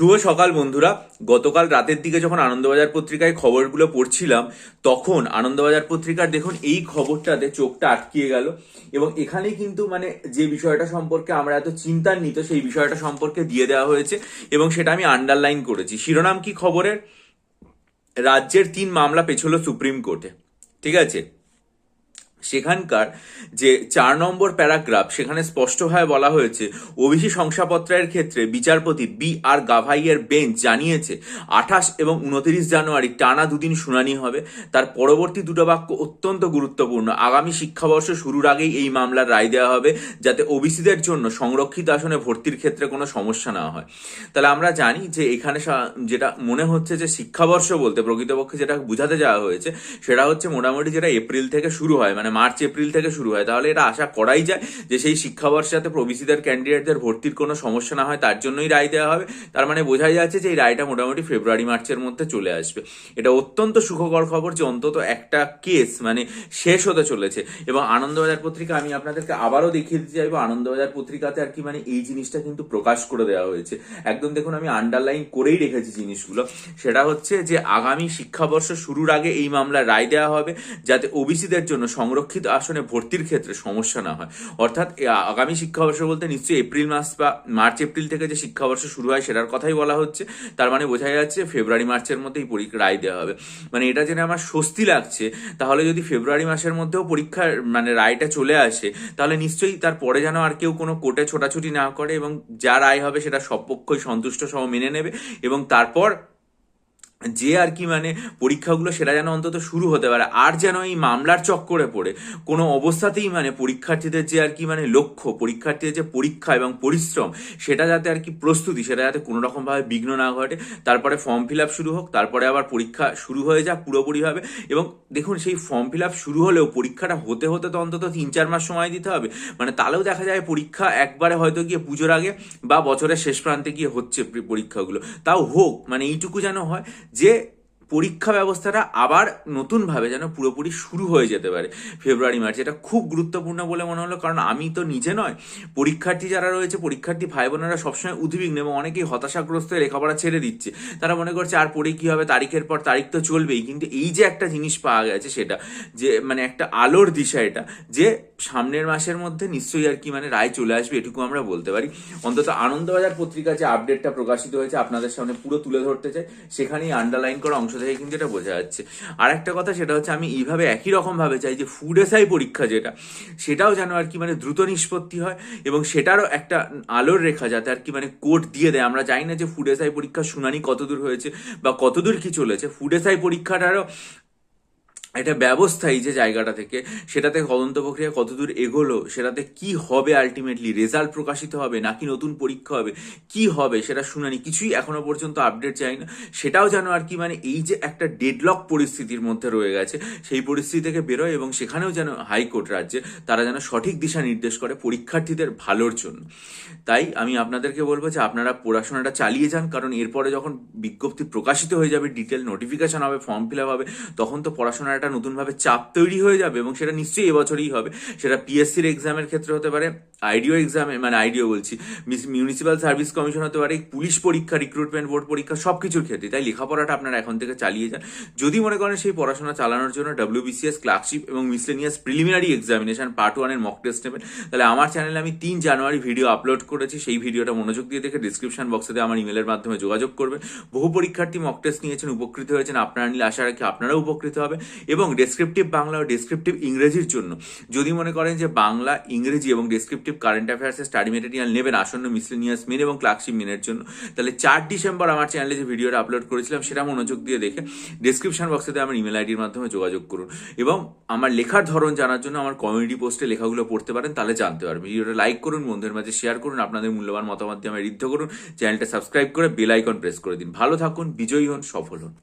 শুভ সকাল বন্ধুরা। গতকাল রাতের দিকে যখন আনন্দবাজার পত্রিকায় খবরগুলো পড়ছিলাম, তখন আনন্দবাজার পত্রিকার দেখুন এই খবরটাতে চোখটা আটকিয়ে গেল এবং এখানেই কিন্তু মানে যে বিষয়টা সম্পর্কে আমরা এত চিন্তান্বিত, সেই বিষয়টা সম্পর্কে দিয়ে দেওয়া হয়েছে এবং সেটা আমি আন্ডারলাইন করেছি। শিরোনাম কি খবরের? রাজ্যের তিন মামলা পেছলো সুপ্রিম কোর্টে। ঠিক আছে? সেখানকার যে চার নম্বর প্যারাগ্রাফ, সেখানে স্পষ্টভাবে বলা হয়েছে, ওবিসি শংসাপত্রের ক্ষেত্রে বিচারপতি বি আর গাভাইয়ের বেঞ্চ জানিয়েছে, আঠাশ এবং উনত্রিশ জানুয়ারি টানা দুদিন শুনানি হবে। তার পরবর্তী দুটো বাক্য অত্যন্ত গুরুত্বপূর্ণ। আগামী শিক্ষাবর্ষ শুরুর আগেই এই মামলার রায় দেওয়া হবে, যাতে ওবিসিদের জন্য সংরক্ষিত আসনে ভর্তির ক্ষেত্রে কোনো সমস্যা না হয়। তাহলে আমরা জানি যে এখানে যেটা মনে হচ্ছে যে শিক্ষাবর্ষ বলতে প্রকৃতপক্ষে যেটা বোঝাতে যাওয়া হয়েছে, সেটা হচ্ছে মোটামুটি যেটা এপ্রিল থেকে শুরু হয় মানে মার্চ, এপ্রিল থেকে শুরু হয়। তাহলে এটা আশা করাই যায় যে সেই শিক্ষাবর্ষে যাতে প্রবিসিদের, ক্যান্ডিডেটদের ভর্তির কোনো সমস্যা না হয়, তার জন্যই রায় দেওয়া হবে। তার মানে বোঝাই যাচ্ছে যে এই রায়টা মোটামুটি ফেব্রুয়ারি, মার্চের মধ্যে চলে আসবে। এটা অত্যন্ত সুখকর খবর যে অন্তত একটা কেস মানে শেষ হতে চলেছে। এবং আনন্দবাজার পত্রিকা, আমি আপনাদেরকে আবারও দেখিয়ে দিতে চাইব, আনন্দবাজার পত্রিকাতে আর কি মানে এই জিনিসটা কিন্তু প্রকাশ করে দেওয়া হয়েছে। একদম দেখুন, আমি আন্ডারলাইন করেই রেখেছি জিনিসগুলো। সেটা হচ্ছে যে আগামী শিক্ষাবর্ষ শুরুর আগে এই মামলার রায় দেওয়া হবে, যাতে ওবিসিদের জন্য সংরক্ষিত আসনে ভর্তির ক্ষেত্রে সমস্যা না হয়। অর্থাৎ আগামী শিক্ষাবর্ষ বলতে নিশ্চয়ই এপ্রিল মাস বা মার্চ, এপ্রিল থেকে যে শিক্ষাবর্ষ শুরু হয় সেটার কথাই বলা হচ্ছে। তার মানে বোঝা যাচ্ছে ফেব্রুয়ারি, মার্চের মধ্যেই পরীক্ষা রায় দেওয়া হবে। মানে এটা জেনে আমার স্বস্তি লাগছে। তাহলে যদি ফেব্রুয়ারি মাসের মধ্যেও পরীক্ষার মানে রায়টা চলে আসে, তাহলে নিশ্চয়ই তারপরে যেন আর কেউ কোনো কোর্টে ছোটাছুটি না করে এবং যা রায় হবে সেটা সব পক্ষই সন্তুষ্ট সহ মেনে নেবে এবং তারপর যে আর কি মানে পরীক্ষাগুলো সেটা যেন অন্তত শুরু হতে পারে। আর যেন এই মামলার চক্করে পড়ে, কোনো অবস্থাতেই মানে পরীক্ষার্থীদের যে আর কি মানে লক্ষ্য, পরীক্ষার্থীদের যে পরীক্ষা এবং পরিশ্রম, সেটা যাতে আর কি প্রস্তুতি, সেটা যাতে কোনো রকমভাবে বিঘ্ন না ঘটে। তারপরে ফর্ম ফিল আপ শুরু হোক, তারপরে আবার পরীক্ষা শুরু হয়ে যাক পুরোপুরিভাবে। এবং দেখুন, সেই ফর্ম ফিল আপ শুরু হলেও পরীক্ষাটা হতে হতে তো অন্তত তিন চার মাস সময় দিতে হবে। মানে তাহলেও দেখা যায় পরীক্ষা একবারে হয়তো গিয়ে পুজোর আগে বা বছরের শেষ প্রান্তে গিয়ে হচ্ছে পরীক্ষাগুলো। তাও হোক মানে এইটুকু যেন হয়। যে পরীক্ষা ব্যবস্থাটা আবার নতুনভাবে যেন পুরোপুরি শুরু হয়ে যেতে পারে ফেব্রুয়ারি, মার্চ, এটা খুব গুরুত্বপূর্ণ বলে মনে হলো। কারণ আমি তো নিজে নয়, পরীক্ষার্থী যারা রয়েছে, পরীক্ষার্থী ভাই বোনেরা সবসময় উদ্বিগ্ন এবং অনেকেই হতাশাগ্রস্ত লেখাপড়া ছেড়ে দিচ্ছে। তারা মনে করছে, আর পরে কী হবে? তারিখের পর তারিখ তো চলবেই। কিন্তু এই যে একটা জিনিস পাওয়া গেছে সেটা, যে মানে একটা আলোর দিশা এটা, যে সামনের মাসের মধ্যে নিশ্চয়ই আর কি মানে রায় চলে আসবে, এটুকু আমরা বলতে পারি। অন্তত আনন্দবাজার পত্রিকা যে আপডেটটা প্রকাশিত হয়েছে আপনাদের সামনে পুরো তুলে ধরতে চাই, সেখানেই আন্ডারলাইন করা অংশ থেকে কিন্তু এটা বোঝা যাচ্ছে। আর একটা কথা সেটা হচ্ছে আমি এইভাবে একই রকম ভাবে চাই যে ফুড এসআই পরীক্ষা যেটা, সেটাও যেন আর কি মানে দ্রুত নিষ্পত্তি হয় এবং সেটারও একটা আলোর রেখা যাতে আর কি মানে কোর্ট দিয়ে দেয়। আমরা জানি না যে ফুড এসআই পরীক্ষার শুনানি কতদূর হয়েছে বা কতদূর কি চলেছে। ফুড এসআই পরীক্ষাটারও একটা ব্যবস্থা এই যে জায়গাটা থেকে, সেটাতে তদন্ত প্রক্রিয়া কতদূর এগোলো, সেটাতে কি হবে আলটিমেটলি রেজাল্ট প্রকাশিত হবে, নাকি নতুন পরীক্ষা হবে, কি হবে, সেটা শুনানি, কিছুই এখনও পর্যন্ত আপডেট চাই না সেটাও যেন আর কি মানে এই যে একটা ডেডলক পরিস্থিতির মধ্যে রয়ে গেছে, সেই পরিস্থিতি থেকে বেরোয় এবং সেখানেও যেন হাইকোর্ট রাজ্যে তারা যেন সঠিক দিশা নির্দেশ করে পরীক্ষার্থীদের ভালোর জন্য। তাই আমি আপনাদেরকে বলব যে আপনারা পড়াশোনাটা চালিয়ে যান, কারণ এরপরে যখন বিজ্ঞপ্তি প্রকাশিত হয়ে যাবে ডিটেল নোটিফিকেশন হবে ফর্ম ফিল আপ হবে, তখন তো পড়াশোনার একটা নতুনভাবে চাপ তৈরি হয়ে যাবে এবং সেটা নিশ্চয়ই এবছরই হবে। সেটা পিএসসির এক্সামের ক্ষেত্রে হতে পারে আইডিও এক্সামে মানে আইডিও বলছি মিউনিসিপ্যাল সার্ভিস কমিশন হতে পারে পুলিশ পরীক্ষা রিক্রুটমেন্ট বোর্ড পরীক্ষা সব কিছুর ক্ষেত্রে। তাই লেখাপড়াটা আপনারা এখন থেকে চালিয়ে যান। যদি মনে করেন সেই পড়াশোনা চালানোর জন্য ডাব্লিউবিসিএস ক্লার্কশিপ এবং মিসলেনিয়াস প্রিলিমিনারি এক্সামিনেশন পার্ট ওয়ানের মক টেস্ট নেবেন, তাহলে আমার চ্যানেলে আমি তিন জানুয়ারি ভিডিও আপলোড করেছি। সেই ভিডিওটা মনোযোগ দিয়ে দেখে ডিসক্রিপশন বক্সে আমার ইমেলের মাধ্যমে যোগাযোগ করবেন। বহু পরীক্ষার্থী মক টেস্ট নিয়েছেন, উপকৃত হয়েছেন, আপনারা নিলে আশা রাখি আপনারাও উপকৃত হবে এবং ডেসক্রিপটিভ বাংলা ও ডেসক্রিপটিভ ইংরেজির জন্য। যদি মনে করেন যে বাংলা, ইংরেজি এবং ডেসক্রিপটিভ কারেন্ট অ্যাফেয়ার্সের স্টাডি মেটেরিয়াল নেবেন আসন্ন মিসলেনিয়াস মেন এবং ক্লার্কশিপ মেনের জন্য, তাহলে চার ডিসেম্বর আমার চ্যানেলে যে ভিডিওটা আপলোড করেছিলাম, সেটা মনোযোগ দিয়ে দেখে ডিসক্রিপশন বক্সে আমার ইমেল আইডির মাধ্যমে যোগাযোগ করুন। এবং আমার লেখার ধরন জানার জন্য আমার কমিউনিটি পোস্টে লেখাগুলো পড়তে পারেন, তাহলে জানতে পারবেন। ভিডিওটা লাইক করুন, বন্ধুদের মাঝে শেয়ার করুন, আপনাদের মূল্যবান মতামত দিয়ে আমায় ঋদ্ধ করুন। চ্যানেলটা সাবস্ক্রাইব করে বেল আইকন প্রেস করে দিন। ভালো থাকুন, বিজয়ী হন, সফল হন।